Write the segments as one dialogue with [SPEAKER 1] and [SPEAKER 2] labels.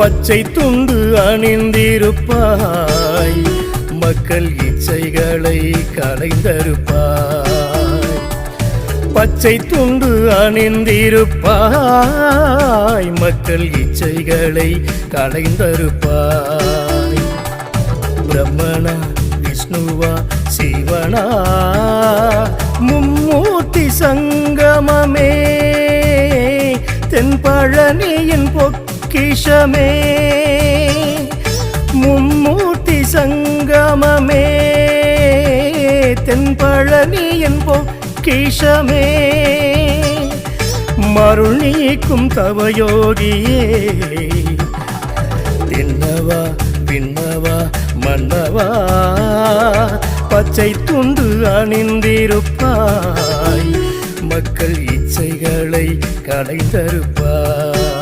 [SPEAKER 1] பச்சை துண்டு அணிந்திருப்பாய். மக்கள் இச்சைகளை களைந்தருப்பாய். பச்சை துண்டு அணிந்திருப்பாய். மக்கள் இச்சைகளை களைந்தருப்பாய். பிரம்மணா விஷ்ணுவா சிவனா பொக்கிஷமே மும்மூர்த்தி சங்கமமே தென்பழனி என் பொக்கிஷமே மருள் நீக்கும் தவயோகியே தின்னவா பின்னவா மன்னவா பச்சை துண்டு அணிந்திருப்பாய் மக்கள் இச்சைகளை கடை தருப்பாய்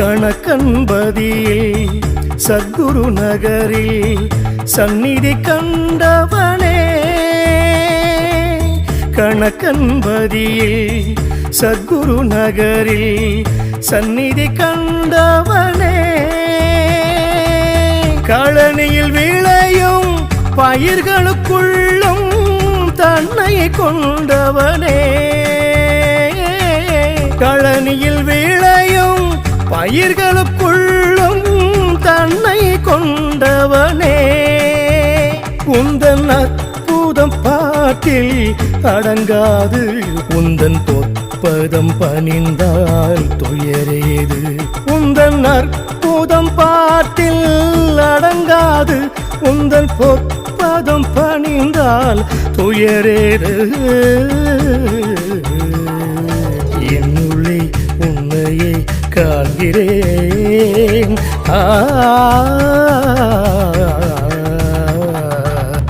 [SPEAKER 1] கணக்கன்பதியில் சத்குரு நகரில் சந்நிதி கண்டவனே. கணக்கன்பதியில் சத்குரு நகரில் சந்நிதி கண்டவனே. காலனியில் விளையும் பயிர்களுக்குள்ளும் தன்னை கொண்டவனே. கழனியில் வே பயிர்களுக்குள்ளும் தன்னை கொண்டவனே. உந்தன் அற்புதம் பாட்டில் அடங்காது. உந்தன் பொற்பதம் பணிந்தால் துயரேது. உந்தன் அற்புதம் பாட்டில் அடங்காது. உந்தன் பொற்பதம் பணிந்தால் துயரேது. காண்கிறேன்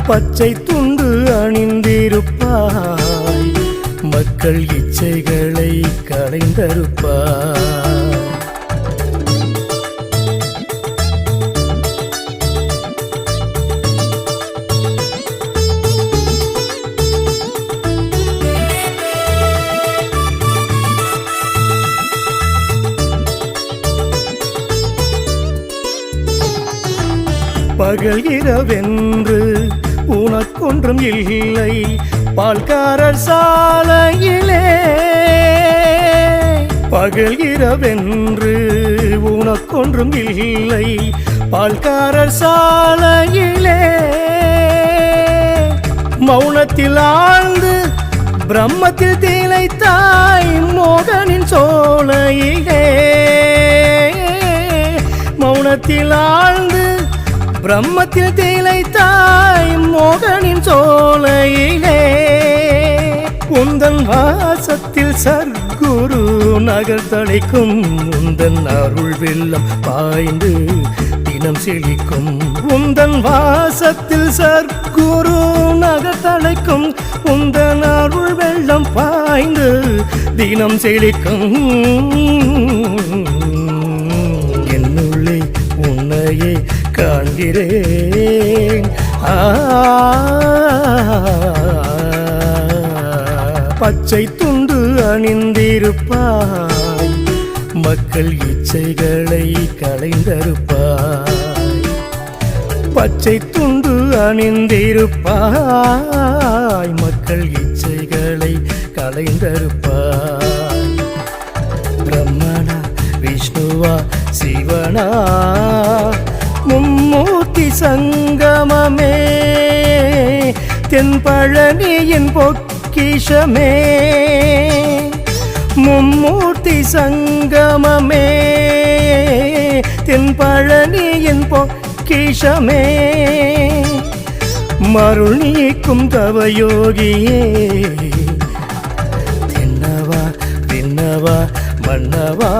[SPEAKER 1] பச்சை துண்டு அணிந்திருப்பாய். மக்கள் இச்சைகளை களைந்தருப்பாய். பகல் இரவென்று உனக்கொன்றும் இல்லை. பால்காரர் சாலையிலே பகல் இரவென்று உனக்கொன்றும் இல்லை. பால்காரர் சாலையிலே மௌனத்தில் ஆழ்ந்து பிரம்மத்தில் திளைத்தாய் மோகனின் சோலையிலே. மௌனத்தில் ஆழ்ந்து பிரம்மத்தில் திளைத்தாய் மோகனின் சோலையிலே. உந்தன் வாசத்தில் சர்க்குரு நகர் தளிக்கும் உந்தன் அருள் வெள்ளம் பாய்ந்து தினம் செழிக்கும். உந்தன் வாசத்தில் சர்க்குரு நகர் தழைக்கும் உந்தன் அருள் வெள்ளம் பாய்ந்து தினம் செழிக்கும். காண்கிறேன் பச்சை துண்டு அணிந்திருப்பாய். மக்கள் இச்சைகளை களைந்தருப்பாய். பச்சை துண்டு அணிந்திருப்பாய். மக்கள் இச்சைகளை களைந்தருப்பாய். பிரம்மணா விஷ்ணுவா சிவனா சங்கமமே தென்பழனியின் பொக்கிஷமே. மும்மூர்த்தி சங்கமமே தென்பழனியின் பொக்கிஷமே. மருள் நீக்கும் தவயோகியே தின்னவா தின்னவா மன்னவா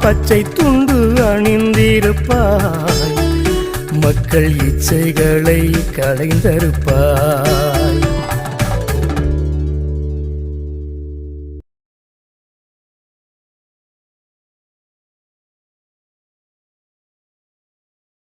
[SPEAKER 1] பச்சை துண்டு அணிந்திருப்பா. மக்கள் இச்சைகளை களைந்தருப்பார்